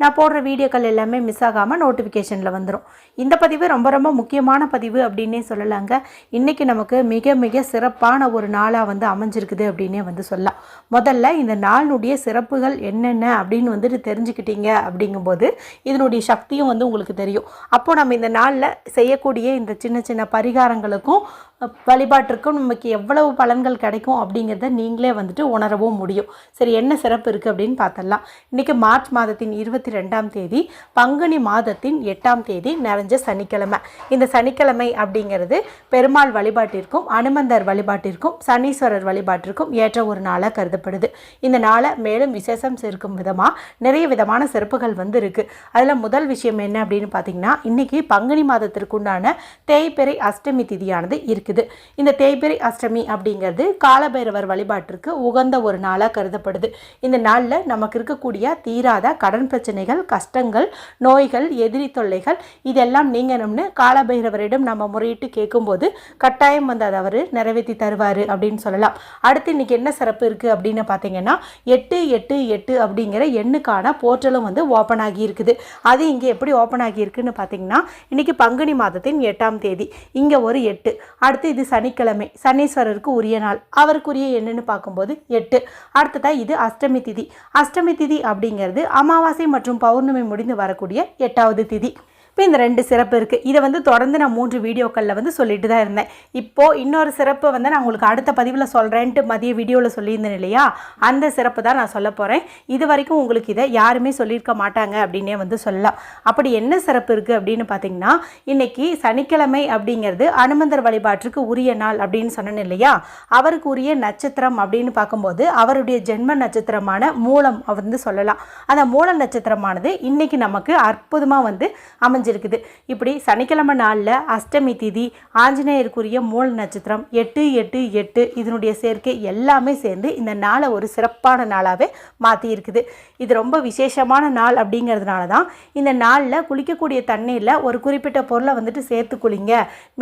நான் போடுற வீடியோக்கள் எல்லாமே மிஸ் ஆகாமல் நோட்டிஃபிகேஷனில் வந்துடும் இந்த பதிவு ரொம்ப ரொம்ப முக்கியமான பதிவு அப்படின்னே சொல்லலாங்க. இன்றைக்கி நமக்கு மிக மிக சிறப்பான ஒரு நாளாக வந்து அமைஞ்சிருக்குது அப்படின்னே வந்து சொல்லலாம். முதல்ல இந்த நாளினுடைய சிறப்புகள் என்னென்ன அப்படின்னு வந்துட்டு தெரிஞ்சுக்கிட்டீங்க அப்படிங்கும்போது இதனுடைய சக்தியும் வந்து உங்களுக்கு தெரியும். அப்போது நம்ம இந்த நாளில் செய்யக்கூடிய இந்த சின்ன சின்ன பரிகாரங்களுக்கும் வழிபாட்டிற்கும் நமக்கு எவ்வளவு பலன்கள் கிடைக்கும் அப்படிங்கிறத நீங்களே வந்துட்டு உணரவும் முடியும். சரி என்ன சிறப்பு இருக்குது அப்படின்னு பார்த்தலாம். இன்றைக்கி மார்ச் மாதத்தின் இருபத்தி ரெண்டாம் தேதி பங்குனி மாதத்தின் எட்டாம் தேதி நிறைஞ்ச சனிக்கிழமை. இந்த சனிக்கிழமை அப்படிங்கிறது பெருமாள் வழிபாட்டிற்கும் அனுமந்தர் வழிபாட்டிற்கும் சனீஸ்வரர் வழிபாட்டிற்கும் ஏற்ற ஒரு நாளாக கருதப்படுது. இந்த நாளை மேலும் விசேஷம் சேர்க்கும் விதமாக நிறைய விதமான சிறப்புகள் வந்து இருக்குது அதில் முதல் விஷயம் என்ன அப்படின்னு பார்த்தீங்கன்னா இன்றைக்கி பங்குனி மாதத்திற்குண்டான தேய்பிறை அஷ்டமி திதியானது இருக்குது. இந்த தேய்பிரி அஷ்டமி அப்படிங்கிறது காலபைரவர் வழிபாட்டிற்கு உகந்த ஒரு நாளாக கருதப்படுது. இந்த நாளில் நமக்கு இருக்கக்கூடிய தீராத கடன் பிரச்சனைகள் கஷ்டங்கள் நோய்கள் எதிரி தொல்லைகள் இதெல்லாம் நீங்கணும்னு காலபைரவரிடம் நம்ம முறையிட்டு கேட்கும்போது கட்டாயம் வந்து அதை அவர் நிறைவேற்றி தருவார் அப்படின்னு சொல்லலாம். அடுத்து இன்னைக்கு என்ன சிறப்பு இருக்குது அப்படின்னு பார்த்தீங்கன்னா எட்டு எட்டு எட்டு அப்படிங்கிற எண்ணுக்கான போர்ட்டலும் வந்து ஓப்பன் ஆகி இருக்குது. அது இங்கே எப்படி ஓப்பன் ஆகி இருக்குன்னு பார்த்தீங்கன்னா இன்னைக்கு பங்குனி மாதத்தின் எட்டாம் தேதி. இங்கே ஒரு எட்டு அடுத்து அடுத்து இது சனிக்கிழமை. சனீஸ்வரருக்கு உரிய நாள். அவருக்குரிய என்னன்னு பார்க்கும்போது எட்டு. அடுத்ததா இது அஷ்டமி திதி. அஷ்டமி திதி அப்படிங்கிறது அமாவாசை மற்றும் பௌர்ணமி முடிந்து வரக்கூடிய எட்டாவது திதி. இப்போ இந்த ரெண்டு சிறப்பு இருக்குது இதை வந்து தொடர்ந்து நான் மூன்று வீடியோக்களில் வந்து சொல்லிட்டு தான் இருந்தேன். இப்போது இன்னொரு சிறப்பு வந்து நான் உங்களுக்கு அடுத்த பதிவில் சொல்கிறேன்ட்டு மதிய வீடியோவில் சொல்லியிருந்தேன் இல்லையா? அந்த சிறப்பு தான் நான் சொல்ல போகிறேன் இது வரைக்கும் உங்களுக்கு இதை யாருமே சொல்லியிருக்க மாட்டாங்க அப்படின்னே வந்து சொல்லலாம். அப்படி என்ன சிறப்பு இருக்குது அப்படின்னு பார்த்தீங்கன்னா இன்னைக்கு சனிக்கிழமை அப்படிங்கிறது அனுமந்தர் வழிபாட்டுக்கு உரிய நாள் அப்படின்னு சொன்னேன் இல்லையா? அவருக்கு உரிய நட்சத்திரம் அப்படின்னு பார்க்கும்போது அவருடைய ஜென்ம நட்சத்திரமான மூலம் வந்து சொல்லலாம். அந்த மூல நட்சத்திரமானது இன்னைக்கு நமக்கு அற்புதமாக வந்து அமைஞ்சிருக்குது. இப்படி சனிக்கிழமை நாளில் அஷ்டமி திதி ஆஞ்சநேயருக்குரிய மூல நட்சத்திரம் எட்டு எட்டு எட்டு இதனுடைய சேர்க்கை எல்லாமே சேர்ந்து இந்த நாளை ஒரு சிறப்பான நாளாகவே மாற்றியிருக்குது இது ரொம்ப விசேஷமான நாள் அப்படிங்கிறதுனால தான் இந்த நாளில் குளிக்கக்கூடிய தண்ணீரில் ஒரு குறிப்பிட்ட பொருளை வந்துட்டு சேர்த்து குளிங்க.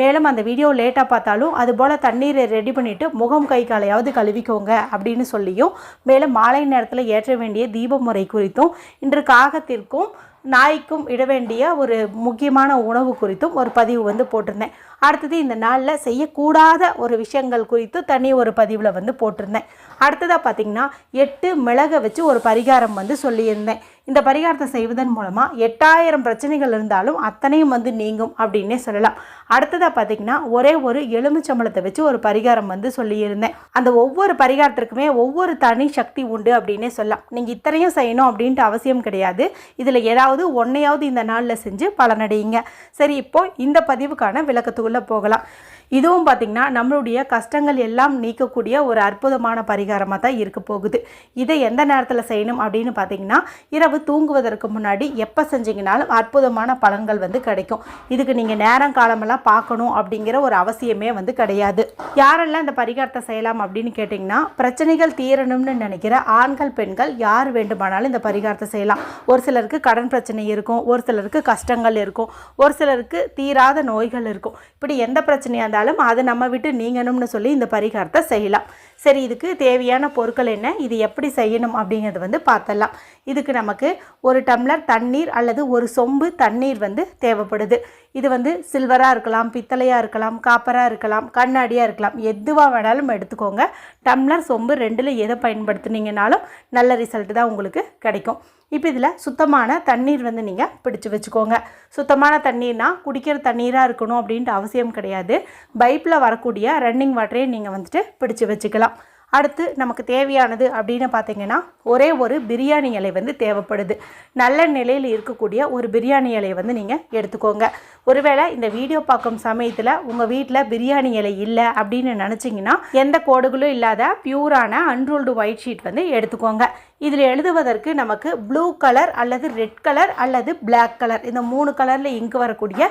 மேலும் அந்த வீடியோ லேட்டாக பார்த்தாலும் அதுபோல் தண்ணீரை ரெடி பண்ணிவிட்டு முகம் கை காலையாவது கழுவிக்கோங்க அப்படின்னு சொல்லியும் மேலும் மாலை நேரத்தில் ஏற்ற வேண்டிய தீப முறை குறித்தும் இன்று காகத்திற்கும் நாய்க்கும் இட வேண்டிய ஒரு முக்கியமான உணவு குறித்தும் ஒரு பதிவு வந்து போட்டிருந்தேன். அடுத்தது இந்த நாளில் செய்யக்கூடாத ஒரு விஷயங்கள் குறித்து தனி ஒரு பதிவில் வந்து போட்டிருந்தேன். அடுத்ததாக பார்த்தீங்கன்னா எட்டு மிளகை வச்சு ஒரு பரிகாரம் வந்து சொல்லியிருந்தேன். இந்த பரிகாரத்தை செய்வதன் மூலமாக எட்டாயிரம் பிரச்சனைகள் இருந்தாலும் அத்தனையும் வந்து நீங்கும் அப்படின்னே சொல்லலாம். அடுத்ததாக பார்த்தீங்கன்னா ஒரே ஒரு எலுமிச்சம்பளத்தை வச்சு ஒரு பரிகாரம் வந்து சொல்லியிருந்தேன். அந்த ஒவ்வொரு பரிகாரத்திற்குமே ஒவ்வொரு தனி சக்தி உண்டு அப்படின்னே சொல்லலாம். நீங்கள் இத்தனையும் செய்யணும் அப்படின்ட்டு அவசியம் கிடையாது. இதில் ஏதாவது ஒன்றையாவது இந்த நாளில் செஞ்சு பலனடையுங்க. சரி இப்போது இந்த பதிவுக்கான உள்ளே போகலாம். இதுவும் பார்த்திங்கன்னா நம்மளுடைய கஷ்டங்கள் எல்லாம் நீக்கக்கூடிய ஒரு அற்புதமான பரிகாரமாக தான் இருக்க போகுது. இதை எந்த நேரத்தில் செய்யணும் அப்படின்னு பார்த்தீங்கன்னா இரவு தூங்குவதற்கு முன்னாடி எப்போ செஞ்சீங்கனாலும் அற்புதமான பலன்கள் வந்து கிடைக்கும். இதுக்கு நீங்கள் நேரம் காலமெல்லாம் பார்க்கணும் அப்படிங்கிற ஒரு அவசியமே வந்து கிடையாது. யாரெல்லாம் இந்த பரிகாரத்தை செய்யலாம் அப்படின்னு கேட்டிங்கன்னா பிரச்சனைகள் தீரணும்னு நினைக்கிற ஆண்கள் பெண்கள் யார் வேண்டுமானாலும் இந்த பரிகாரத்தை செய்யலாம். ஒரு சிலருக்கு கடன் பிரச்சனை இருக்கும் ஒரு சிலருக்கு கஷ்டங்கள் இருக்கும் ஒரு சிலருக்கு தீராத நோய்கள் இருக்கும். இப்படி எந்த பிரச்சனையாக இருந்தாலும் அதை நம்ம விட்டு நீங்கணும்னு சொல்லி இந்த பரிகாரத்தை செய்யலாம். சரி இதுக்கு தேவையான பொருட்கள் என்ன? இது எப்படி செய்யணும் அப்படிங்கிறது வந்து பார்த்தலாம் இதுக்கு நமக்கு ஒரு டம்ளர் தண்ணீர் அல்லது ஒரு சொம்பு தண்ணீர் வந்து தேவைப்படுது. இது வந்து சில்வராக இருக்கலாம் பித்தளையாக இருக்கலாம் காப்பராக இருக்கலாம் கண்ணாடியாக இருக்கலாம் எதுவாக வேணாலும் எடுத்துக்கோங்க. டம்ளர் சொம்பு ரெண்டில் எதை பயன்படுத்துனீங்கனாலும் நல்ல ரிசல்ட் தான் உங்களுக்கு கிடைக்கும். இப்போ இதில் சுத்தமான தண்ணீர் வந்து நீங்கள் பிடிச்சி வச்சுக்கோங்க. சுத்தமான தண்ணீர்னா குடிக்கிற தண்ணீராக இருக்கணும் அப்படின்ட்டு அவசியம் கிடையாது. பைப்பில் வரக்கூடிய ரன்னிங் வாட்டரையே நீங்கள் வந்துட்டு பிடிச்சு வச்சுக்கலாம். அடுத்து நமக்கு தேவையானது அப்படின்னு பார்த்தீங்கன்னா ஒரே ஒரு பிரியாணி இலை வந்து தேவைப்படுது. நல்ல நிலையில் இருக்கக்கூடிய ஒரு பிரியாணி இலையை வந்து நீங்கள் எடுத்துக்கோங்க. ஒருவேளை இந்த வீடியோ பார்க்கும் சமயத்தில் உங்கள் வீட்டில் பிரியாணி இலை இல்லை அப்படின்னு நினச்சிங்கன்னா எந்த கோடுகளும் இல்லாத பியூரான அன்ரோல்டு ஒயிட் ஷீட் வந்து எடுத்துக்கோங்க. இதில் எழுதுவதற்கு நமக்கு ப்ளூ கலர் அல்லது ரெட் கலர் அல்லது பிளாக் கலர் இந்த மூணு கலரில் இங்கு வரக்கூடிய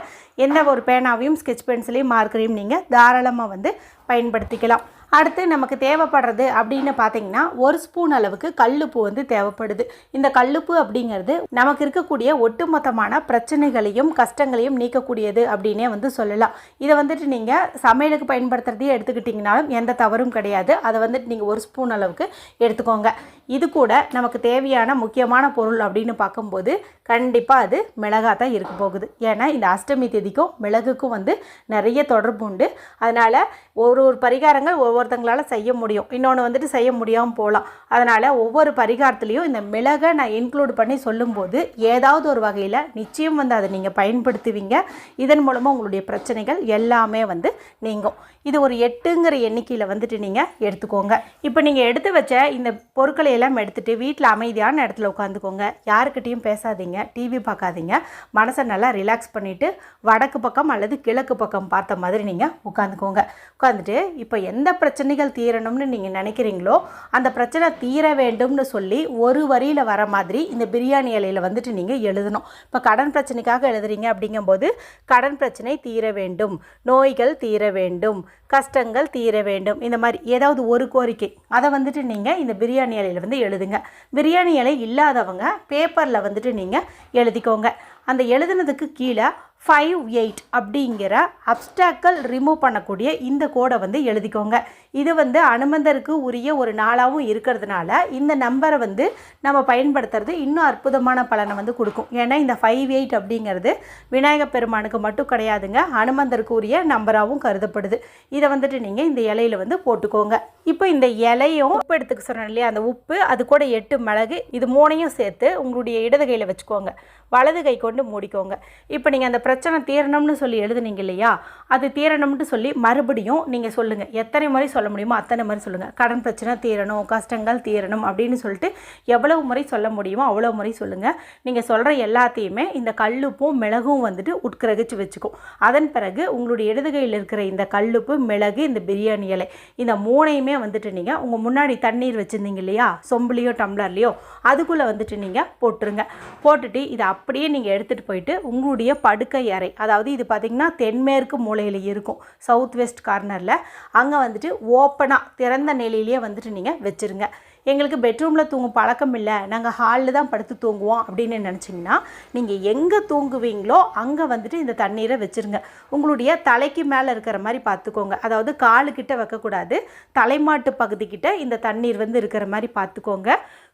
எந்த ஒரு பேனாவையும் ஸ்கெட்ச் பென்சிலையும் மார்க்கரையும் நீங்கள் தாராளமாக வந்து பயன்படுத்திக்கலாம். அடுத்து நமக்கு தேவைப்படுறது அப்படின்னு பார்த்தீங்கன்னா ஒரு ஸ்பூன் அளவுக்கு கல்லுப்பு வந்து தேவைப்படுது. இந்த கல்லுப்பு அப்படிங்கிறது நமக்கு இருக்கக்கூடிய ஒட்டுமொத்தமான பிரச்சனைகளையும் கஷ்டங்களையும் நீக்கக்கூடியது அப்படின்னே வந்து சொல்லலாம். இதை வந்துட்டு நீங்கள் சமையலுக்கு பயன்படுத்துகிறதையே எடுத்துக்கிட்டிங்கனாலும் எந்த தவறும் கிடையாது. அதை வந்துட்டு நீங்கள் ஒரு ஸ்பூன் அளவுக்கு எடுத்துக்கோங்க. இது கூட நமக்கு தேவையான முக்கியமான பொருள் அப்படின்னு பார்க்கும்போது கண்டிப்பாக அது மிளகாக தான் இருக்க போகுது. ஏன்னா இந்த அஷ்டமி தேதிக்கும் மிளகுக்கும் வந்து நிறைய தொடர்பு உண்டு. அதனால் ஒரு ஒரு பரிகாரங்கள் ஒவ்வொருத்தங்களால் செய்ய முடியும். இன்னொன்று வந்துட்டு செய்ய முடியாமல் போகலாம் அதனால் ஒவ்வொரு பரிகாரத்துலேயும் இந்த மிளகை நான் இன்க்ளூட் பண்ணி சொல்லும்போது ஏதாவது ஒரு வகையில் நிச்சயம் வந்து அதை நீங்கள் பயன்படுத்துவீங்க. இதன் மூலமாக உங்களுடைய பிரச்சனைகள் எல்லாமே வந்து நீங்கும். இது ஒரு எட்டுங்கிற எண்ணிக்கையில் வந்துட்டு நீங்கள் எடுத்துக்கோங்க. இப்போ நீங்கள் எடுத்து வச்ச இந்த பொருட்களை எல்லாம் எடுத்துகிட்டு வீட்டில் அமைதியான இடத்துல உட்காந்துக்கோங்க. யாருக்கிட்டேயும் பேசாதீங்க. டிவி பார்க்காதீங்க. மனசை நல்லா ரிலாக்ஸ் பண்ணிவிட்டு வடக்கு பக்கம் அல்லது கிழக்கு பக்கம் பார்த்த மாதிரி நீங்கள் உட்காந்துக்கோங்க. உட்காந்துட்டு இப்போ எந்த பிரச்சனைகள் தீரணும்னு நீங்கள் நினைக்கிறீங்களோ அந்த பிரச்சனை தீர வேண்டும்னு சொல்லி ஒரு வரியில் வர மாதிரி இந்த பிரியாணி இலையில் வந்துட்டு நீங்கள் எழுதணும். இப்போ கடன் பிரச்சனைக்காக எழுதுறீங்க அப்படிங்கும்போது கடன் பிரச்சனை தீர வேண்டும் நோய்கள் தீர வேண்டும் கஷ்டங்கள் தீர வேண்டும் இந்த மாதிரி ஏதாவது ஒரு கோரிக்கை அதை வந்துட்டு நீங்கள் இந்த பிரியாணி இலையில் வந்து எழுதுங்க. பிரியாணி இலை இல்லாதவங்க பேப்பரில் வந்துட்டு நீங்கள் எழுதிக்கோங்க. அந்த எழுதுனதுக்கு கீழே ஃபைவ் எயிட் அப்படிங்கிற அப்டாக்கல் ரிமூவ் பண்ணக்கூடிய இந்த கோடை வந்து எழுதிக்கோங்க. இது வந்து அனுமந்தருக்கு உரிய ஒரு நாளாகவும் இருக்கிறதுனால இந்த நம்பரை வந்து நம்ம பயன்படுத்துறது இன்னும் அற்புதமான பலனை வந்து கொடுக்கும். ஏன்னா இந்த ஃபைவ் எயிட் அப்படிங்கிறது விநாயகப் பெருமானுக்கு மட்டும் கிடையாதுங்க அனுமந்தருக்கு உரிய நம்பராகவும் கருதப்படுது. இதை வந்துட்டு நீங்கள் இந்த இலையில வந்து போட்டுக்கோங்க. இப்போ இந்த இலையும் உப்பு எடுத்துக்க சொன்னேன் இல்லையா அந்த உப்பு அது கூட எட்டு மிளகு இது மூணையும் சேர்த்து உங்களுடைய இடது கையில் வச்சுக்கோங்க. வலது கை கொண்டு மூடிக்கோங்க. இப்போ நீங்கள் அந்த பிரச்சனை தீரணும்னு சொல்லி எழுதுனீங்க இல்லையா? அது தீரணும்னு சொல்லி மறுபடியும் நீங்கள் சொல்லுங்கள் எத்தனை முறை சொல்ல முடியுமோ அத்தனை முறை சொல்லுங்கள் கடன் பிரச்சனை தீரணும் கஷ்டங்கள் தீரணும் அப்படின்னு சொல்லிட்டு எவ்வளவு முறை சொல்ல முடியுமோ அவ்வளோ முறை சொல்லுங்கள் நீங்கள் சொல்கிற எல்லாத்தையுமே இந்த கல்லுப்பும் மிளகும் வந்துட்டு உட்கிரகிச்சு வச்சுக்கும் அதன் பிறகு உங்களுடைய இடதுகையில் இருக்கிற இந்த கல்லுப்பு மிளகு இந்த பிரியாணி இலை இந்த மூணையுமே வந்துட்டு நீங்கள் உங்கள் முன்னாடி தண்ணீர் வச்சுருந்தீங்க இல்லையா? சொம்புலேயோ டம்ளர்லேயோ அதுக்குள்ளே வந்துட்டு நீங்கள் போட்டுருங்க. போட்டுட்டு இதை அப்படியே நீங்கள் எடுத்துகிட்டு போயிட்டு உங்களுடைய படுக்கை அறை அதாவது இது பார்த்திங்கன்னா தென்மேற்கு மூலையில் இருக்கும் சவுத் வெஸ்ட் கார்னரில் அங்கே வந்துட்டு ஓப்பனாக திறந்த நிலையிலேயே வந்துட்டு நீங்கள் வச்சுருங்க. எங்களுக்கு பெட்ரூமில் தூங்கும் பழக்கம் இல்லை. நாங்கள் ஹாலில் தான் படுத்து தூங்குவோம் அப்படின்னு நினச்சிங்கன்னா நீங்கள் எங்கே தூங்குவீங்களோ அங்கே வந்துட்டு இந்த தண்ணீரை வச்சுருங்க. உங்களுடைய தலைக்கு மேலே இருக்கிற மாதிரி பார்த்துக்கோங்க. அதாவது காலுக்கிட்ட வைக்கக்கூடாது. தலைமாட்டு பகுதிக்கிட்ட இந்த தண்ணீர் வந்து இருக்கிற மாதிரி பார்த்துக்கோங்க.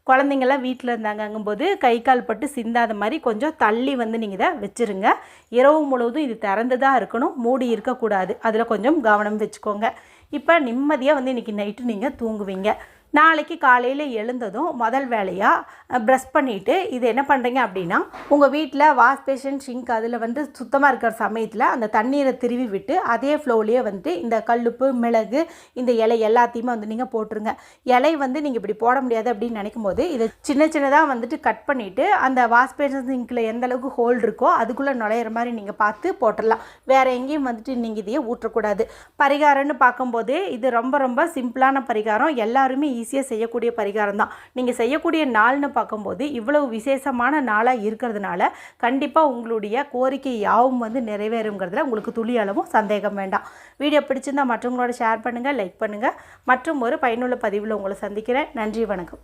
குழந்தைங்கள்லாம் வீட்டில் இருந்தாங்கங்கும்போது கை கால் பட்டு சிந்தாத மாதிரி கொஞ்சம் தள்ளி வந்து நீங்கள் இதை வச்சுருங்க. இரவு முழுவதும் இது திறந்து தான் இருக்கணும். மூடி இருக்கக்கூடாது. அதில் கொஞ்சம் கவனம் வச்சுக்கோங்க. இப்போ நிம்மதியாக வந்து இன்றைக்கி நைட்டு நீங்கள் தூங்குவீங்க. நாளைக்கு காலையில் எழுந்ததும் முதல் வேலையாக ப்ரெஷ் பண்ணிவிட்டு இது என்ன பண்ணுறீங்க அப்படின்னா உங்கள் வீட்டில் வாஷ் பேஷன் ஷிங்க் அதில் வந்து சுத்தமாக இருக்கிற சமயத்தில் அந்த தண்ணீரை திருவி விட்டு அதே ஃப்ளோலேயே வந்துட்டு இந்த கல்லுப்பு மிளகு இந்த இலை எல்லாத்தையுமே வந்து நீங்கள் போட்டுருங்க. இலை வந்து நீங்கள் இப்படி போட முடியாது அப்படின்னு நினைக்கும் போது இதை சின்ன சின்னதாக வந்துட்டு கட் பண்ணிவிட்டு அந்த வாஷ் பேஷன் சிங்கில் எந்த அளவுக்கு ஹோல் இருக்கோ அதுக்குள்ளே நுழையிற மாதிரி நீங்கள் பார்த்து போட்டுடலாம். வேறு எங்கேயும் வந்துட்டு நீங்கள் இதையே ஊற்றக்கூடாது. பரிகாரம்னு பார்க்கும்போது இது ரொம்ப ரொம்ப சிம்பிளான பரிகாரம். எல்லாருமே ஈஸியாக செய்யக்கூடிய பரிகாரம் தான் நீங்கள் செய்யக்கூடிய நாள்னு பார்க்கும்போது இவ்வளவு விசேஷமான நாளாக இருக்கிறதுனால கண்டிப்பாக உங்களுடைய கோரிக்கை யாவும் வந்து நிறைவேறுங்கிறதுல உங்களுக்கு துளி அளவும் சந்தேகம் வேண்டாம். வீடியோ பிடிச்சிருந்தா மற்றவங்களோட ஷேர் பண்ணுங்கள் லைக் பண்ணுங்கள் மற்றும் ஒரு பயனுள்ள பதிவில் உங்களை சந்திக்கிறேன். நன்றி வணக்கம்.